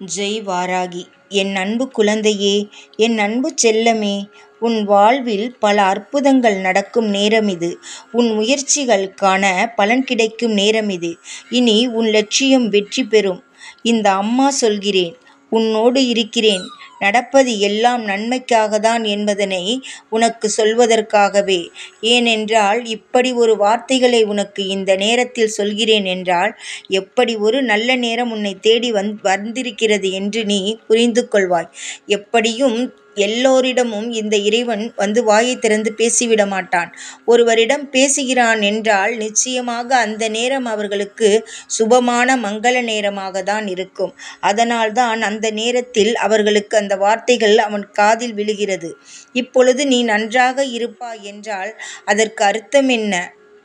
ஜெய் வாராகி. என் அன்பு குழந்தையே என் அன்பு செல்லமே உன் வாழ்வில் பல அற்புதங்கள் நடக்கும் நேரம் இது உன் முயற்சிகளுக்கான பலன் கிடைக்கும் நேரம் இது இனி உன் லட்சியம் வெற்றி பெறும். இந்த அம்மா சொல்கிறேன் உன்னோடு இருக்கிறேன். நடப்பது எல்லாம் நன்மைக்காக தான் என்பதனை உனக்கு சொல்வதற்காகவே. ஏனென்றால் இப்படி ஒரு வார்த்தைகளை உனக்கு இந்த நேரத்தில் சொல்கிறேன் என்றால் எப்படி ஒரு நல்ல நேரம் உன்னை தேடி வந் வந்திருக்கிறது என்று நீ புரிந்து கொள்வாய் எப்படியும் எல்லோரிடமும் இந்த இறைவன் வந்து வாயை திறந்து பேசிவிட மாட்டான் ஒருவரிடம் பேசுகிறான் என்றால் நிச்சயமாக அந்த நேரம் அவர்களுக்கு சுபமான மங்கள நேரமாக தான் இருக்கும். அதனால்தான் அந்த நேரத்தில் அவர்களுக்கு அந்த வார்த்தைகள் அவன் காதில் விழுகிறது. இப்பொழுது நீ நன்றாக இருப்பாய் என்றால் அதற்கு அர்த்தம் என்ன?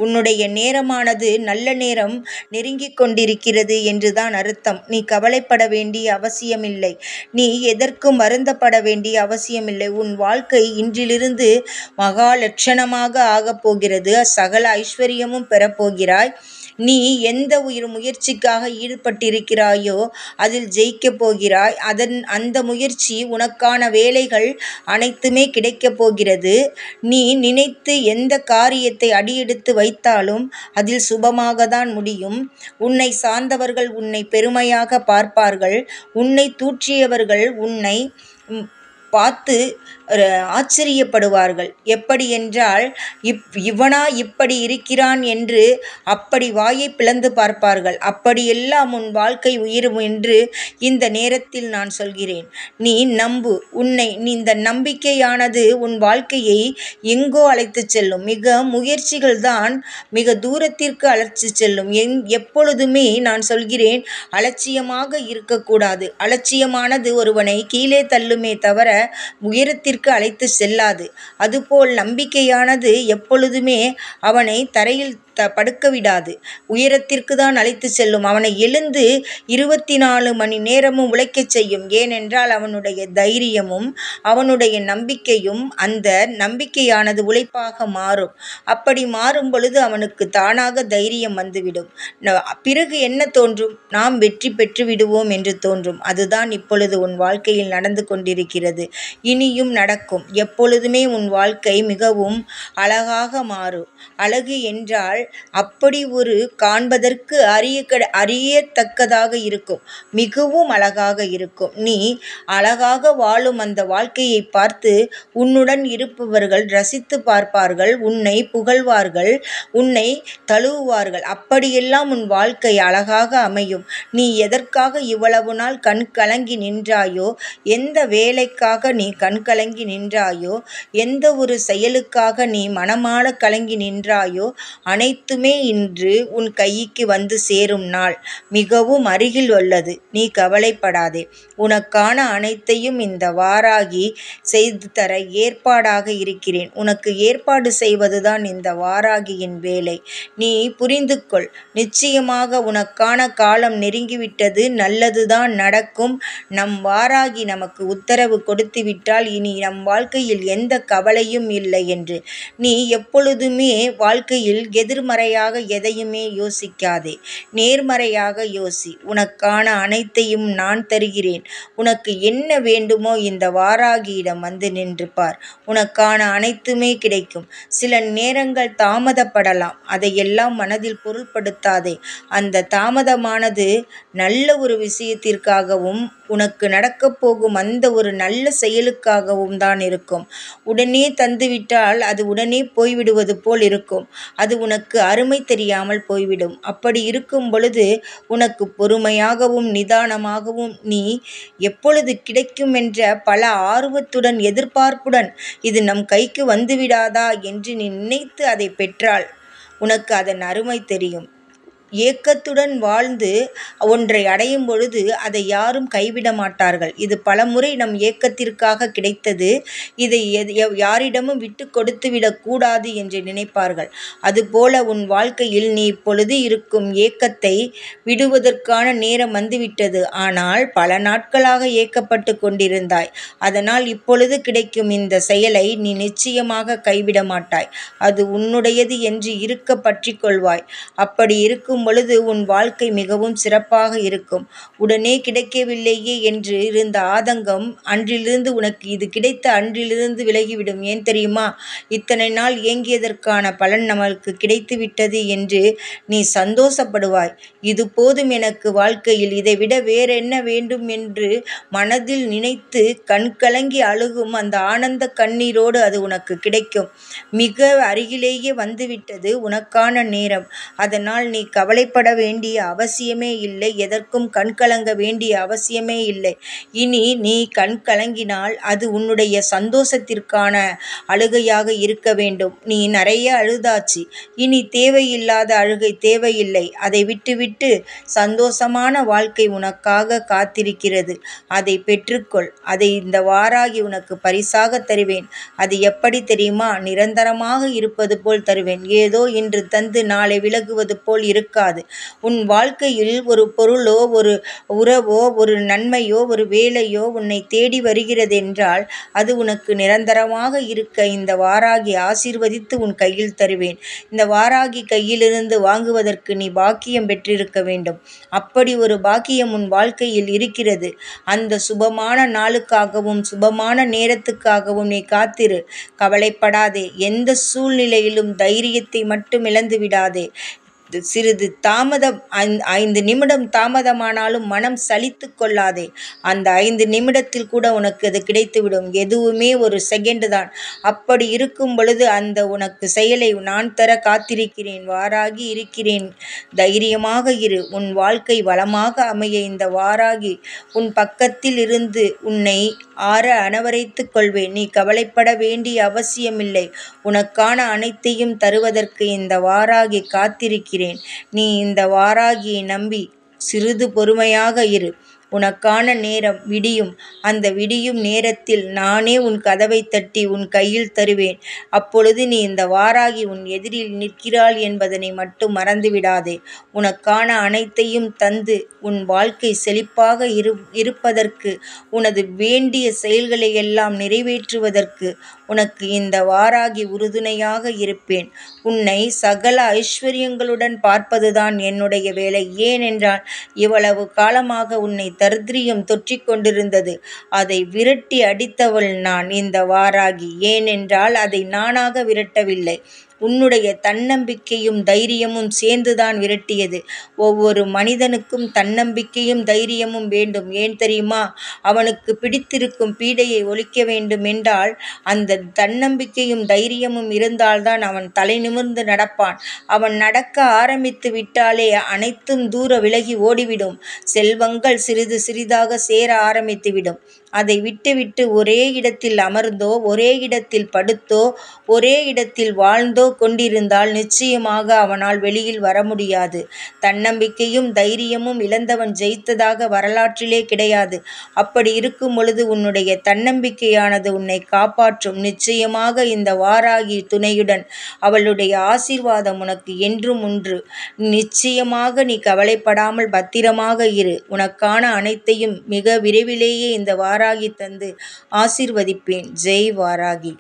உன்னுடைய நேரமானது நல்ல நேரம் நெருங்கிக் கொண்டிருக்கிறது என்றுதான் அர்த்தம். நீ கவலைப்பட வேண்டிய அவசியமில்லை. நீ எதற்கும் வருந்தப்பட வேண்டிய அவசியமில்லை. உன் வாழ்க்கை இன்றிலிருந்து மகா லட்சணமாக ஆகப் போகிறது. சகல ஐஸ்வர்யமும் பெறப்போகிறாய் நீ எந்த உயிர் முயற்சிக்காக ஈடுபட்டிருக்கிறாயோ அதில் ஜெயிக்கப் போகிறாய். அதன் அந்த முயற்சி உனக்கான வேலைகள் அனைத்துமே கிடைக்கப் போகிறது. நீ நினைத்து எந்த காரியத்தை அடியெடுத்து வைத்தாலும் அதில் சுபமாக தான் முடியும். உன்னை சார்ந்தவர்கள் உன்னை பெருமையாக பார்ப்பார்கள். உன்னை தூற்றியவர்கள் உன்னை பார்த்து ஆச்சரியப்படுவார்கள். எப்படி என்றால் இப் இவனா இப்படி இருக்கிறான் என்று அப்படி வாயை பிளந்து பார்ப்பார்கள். அப்படியெல்லாம் உன் வாழ்க்கை உயரும் என்று இந்த நேரத்தில் நான் சொல்கிறேன். நீ நம்பு. உன்னை நீ இந்த நம்பிக்கையானது உன் வாழ்க்கையை எங்கோ அழைத்து செல்லும். மிக முயற்சிகள் தான் மிக தூரத்திற்கு அழைத்து செல்லும். எங் எப்பொழுதுமே நான் சொல்கிறேன் அலட்சியமாக இருக்கக்கூடாது. அலட்சியமானது ஒருவனை கீழே தள்ளுமே தவிர உயரத்திற்கு அழைத்து செல்லாது. அதுபோல் நம்பிக்கையானது எப்பொழுதுமே அவனை தரையில் த படுக்க விடாது. உயரத்திற்கு தான் அழைத்து செல்லும். அவனை எழுந்து இருபத்தி நாலு மணி நேரமும் உழைக்கச் செய்யும். ஏனென்றால் அவனுடைய தைரியமும் அவனுடைய நம்பிக்கையும் அந்த நம்பிக்கையானது உழைப்பாக மாறும். அப்படி மாறும் பொழுது அவனுக்கு தானாக தைரியம் வந்துவிடும். பிறகு என்ன தோன்றும்? நாம் வெற்றி பெற்று விடுவோம் என்று தோன்றும். அதுதான் இப்பொழுது உன் வாழ்க்கையில் நடந்து கொண்டிருக்கிறது. இனியும் நடக்கும். எப்பொழுதுமே உன் வாழ்க்கை மிகவும் அழகாக மாறும். அழகு என்றால் அப்படி ஒரு காண்பதற்கு அரிய அறியத்தக்கதாக இருக்கும். மிகவும் அழகாக இருக்கும். நீ அழகாக வாழும் அந்த வாழ்க்கையை பார்த்து உன்னுடன் இருப்பவர்கள் ரசித்து பார்ப்பார்கள் உன்னை புகழ்வார்கள் உன்னை தழுவுவார்கள். அப்படியெல்லாம் உன் வாழ்க்கை அழகாக அமையும். நீ எதற்காக இவ்வளவு நாள் கண் கலங்கி நின்றாயோ? எந்த வேலைக்காக நீ கண் கலங்கி நின்றாயோ? எந்த ஒரு செயலுக்காக நீ மனமால கலங்கி நின்றாயோ? அனைத்துமே இன்று உன் கைக்கு வந்து சேரும் நாள். மிகவும் அருகில் உள்ளது. நீ கவலைப்படாதே. உனக்கான அனைத்தையும் இந்த வாராகி செய்து தர ஏற்பாடாக இருக்கிறேன். உனக்கு ஏற்பாடு செய்வதுதான் இந்த வாராகியின் வேலை. நீ புரிந்து கொள் நிச்சயமாக உனக்கான காலம் நெறி நெருங்கிவிட்டது நல்லதுதான் நடக்கும். நம் வாராகி நமக்கு உத்தரவு கொடுத்துவிட்டால் இனி நம் வாழ்க்கையில் எந்த கவலையும் இல்லை என்று. நீ எப்பொழுதுமே வாழ்க்கையில் எதிர்மறையாக எதையுமே யோசிக்காதே. நேர்மறையாக யோசி. உனக்கான அனைத்தையும் நான் தருகிறேன். உனக்கு என்ன வேண்டுமோ இந்த வாராகியிடம் வந்து நின்று பார். உனக்கான அனைத்துமே கிடைக்கும். சில நேரங்கள் தாமதப்படலாம். அதையெல்லாம் மனதில் பொருள்படுத்தாதே. அந்த தாமதமானது நல்ல ஒரு விஷயத்திற்காகவும் உனக்கு நடக்கப் போகும் அந்த ஒரு நல்ல செயலுக்காகவும் தான் இருக்கும். உடனே தந்துவிட்டால் அது உடனே போய்விடுவது போல் இருக்கும். அது உனக்கு அருமை தெரியாமல் போய்விடும். அப்படி இருக்கும் பொழுது உனக்கு பொறுமையாகவும் நிதானமாகவும் நீ எப்பொழுது கிடைக்கும் என்ற பல ஆர்வத்துடன் எதிர்பார்ப்புடன் இது நம் கைக்கு வந்துவிடாதா என்று நீ நினைத்து அதை பெற்றால் உனக்கு அதன் அருமை தெரியும். ஏக்கத்துடன் வாழ்ந்து ஒன்றை அடையும் பொழுது அதை யாரும் கைவிட மாட்டார்கள். இது பலமுறை நம் ஏக்கத்திற்காக கிடைத்தது. இதை யாரிடமும் விட்டு கொடுத்து விடக்கூடாது என்று நினைப்பார்கள். அதுபோல உன் வாழ்க்கையில் நீ இப்பொழுது இருக்கும் ஏக்கத்தை விடுவதற்கான நேரம் வந்துவிட்டது. ஆனால் பல நாட்களாக ஏக்கப்பட்டு கொண்டிருந்தாய். அதனால் இப்பொழுது கிடைக்கும் இந்த செயலை நீ நிச்சயமாக கைவிட மாட்டாய். அது உன்னுடையது என்று இருக்க பற்றி கொள்வாய். அப்படி இருக்கும் இருக்கும் பொழுது உன் வாழ்க்கை மிகவும் சிறப்பாக இருக்கும். உடனே கிடைக்கவில்லையே என்று இருந்த ஆதங்கம் அன்றிலிருந்து உனக்கு இது கிடைத்த அன்றிலிருந்து விலகிவிடும். ஏன் தெரியுமா? இத்தனை நாள் ஏங்கியதற்கான பலன் நமக்கு கிடைத்துவிட்டது என்று நீ சந்தோஷப்படுவாய். இது போதும் எனக்கு வாழ்க்கையில். இதைவிட வேறென்ன வேண்டும் என்று மனதில் நினைத்து கண்கலங்கி அழுகும் அந்த ஆனந்த கண்ணீரோடு அது உனக்கு கிடைக்கும். மிக அருகிலேயே வந்துவிட்டது உனக்கான நேரம். அதனால் நீ கவலைப்பட வேண்டிய அவசியமே இல்லை. எதற்கும் கண்கலங்க வேண்டிய அவசியமே இல்லை. இனி நீ கண் கலங்கினால் அது உன்னுடைய சந்தோஷத்திற்கான அழுகையாக இருக்க வேண்டும். நீ நிறைய அழுதாச்சு. இனி தேவையில்லாத அழுகை தேவையில்லை. அதை விட்டுவிட்டு சந்தோஷமான வாழ்க்கை உனக்காக காத்திருக்கிறது. அதை பெற்றுக்கொள். அதை இந்த வாராகி உனக்கு பரிசாக தருவேன். அது எப்படி தெரியுமா? நிரந்தரமாக இருப்பது போல் தருவேன். ஏதோ இன்று தந்து நாளை விலகுவது போல் இருக்க இருக்காது உன் வாழ்க்கையில் ஒரு பொருளோ ஒரு உறவோ ஒரு நன்மையோ ஒரு வேலையோ உன்னை தேடி வருகிறதென்றால் அது உனக்கு நிரந்தரமாக இருக்க இந்த வாராகி ஆசீர்வதித்து உன் கையில் தருவேன். இந்த வாராகி கையிலிருந்து வாங்குவதற்கு நீ பாக்கியம் பெற்றிருக்க வேண்டும். அப்படி ஒரு பாக்கியம் உன் வாழ்க்கையில் இருக்கிறது. அந்த சுபமான நாளுக்காகவும் சுபமான நேரத்துக்காகவும் நீ காத்திரு. கவலைப்படாதே. எந்த சூழ்நிலையிலும் தைரியத்தை மட்டும் இழந்து விடாதே சிறிது தாமதம் ஐந்து நிமிடம் தாமதமானாலும் மனம் சலித்து கொள்ளாதே. அந்த ஐந்து நிமிடத்தில் கூட உனக்கு அது கிடைத்துவிடும். எதுவுமே ஒரு செகண்டு தான். அப்படி இருக்கும் பொழுது அந்த உனக்கு செயலை நான் தர காத்திருக்கிறேன். வாராகி இருக்கிறேன். தைரியமாக இரு. உன் வாழ்க்கை வளமாக அமைய இந்த வாராகி உன் பக்கத்தில் இருந்து உன்னை ஆற அணவரைத்துக் கொள்வேன். நீ கவலைப்பட வேண்டிய அவசியமில்லை. உனக்கான அனைத்தையும் தருவதற்கு இந்த வாராகி காத்திருக்கிறேன். நீ இந்த வாராகியை நம்பி சிறிது பொறுமையாக இரு. உனக்கான நேரம் விடியும். அந்த விடியும் நேரத்தில் நானே உன் கதவை தட்டி உன் கையில் தருவேன். அப்பொழுது நீ இந்த வாராகி உன் எதிரில் நிற்கிறாள் என்பதனை மட்டும் மறந்துவிடாதே. உனக்கான அனைத்தையும் தந்து உன் வாழ்க்கை செழிப்பாக இரு இருப்பதற்கு உனது வேண்டிய செயல்களை எல்லாம் நிறைவேற்றுவதற்கு உனக்கு இந்த வாராகி உறுதுணையாக இருப்பேன். உன்னை சகல ஐஸ்வர்யங்களுடன் பார்ப்பதுதான் என்னுடைய வேலை. ஏனென்றால் இவ்வளவு காலமாக உன்னை தரித்திரியம் தொற்றி கொண்டிருந்தது. அதை விரட்டி அடித்தவள் நான் இந்த வாராகி. ஏனென்றால் அதை நானாக விரட்டவில்லை. உன்னுடைய தன்னம்பிக்கையும் தைரியமும் சேர்ந்துதான் விரட்டியது. ஒவ்வொரு மனிதனுக்கும் தன்னம்பிக்கையும் தைரியமும் வேண்டும். ஏன் தெரியுமா? அவனுக்கு பிடித்திருக்கும் பீடையை ஒழிக்க வேண்டும் என்றால் அந்த தன்னம்பிக்கையும் தைரியமும் இருந்தால்தான் அவன் தலை நிமிர்ந்து நடப்பான். அவன் நடக்க ஆரம்பித்து விட்டாலே அனைத்தும் தூர விலகி ஓடிவிடும். செல்வங்கள் சிறிது சிறிதாக சேர ஆரம்பித்துவிடும். அதை விட்டுவிட்டு ஒரே இடத்தில் அமர்ந்தோ ஒரே இடத்தில் படுத்தோ ஒரே இடத்தில் வாழ்ந்தோ கொண்டிருந்தால் நிச்சயமாக அவனால் வெளியில் வர முடியாது. தன்னம்பிக்கையும் தைரியமும் இழந்தவன் ஜெயித்ததாக வரலாற்றிலே கிடையாது. அப்படி இருக்கும் பொழுது உன்னுடைய தன்னம்பிக்கையானது உன்னை காப்பாற்றும். நிச்சயமாக இந்த வாராகி துணையுடன் அவளுடைய ஆசீர்வாதம் உனக்கு என்றும் உண்டு. நிச்சயமாக நீ கவலைப்படாமல் பத்திரமாக இரு. உனக்கான அனைத்தையும் மிக விரைவிலேயே இந்த வாராகி தந்து ஆசீர்வதிப்பேன். ஜெய் வாராகி.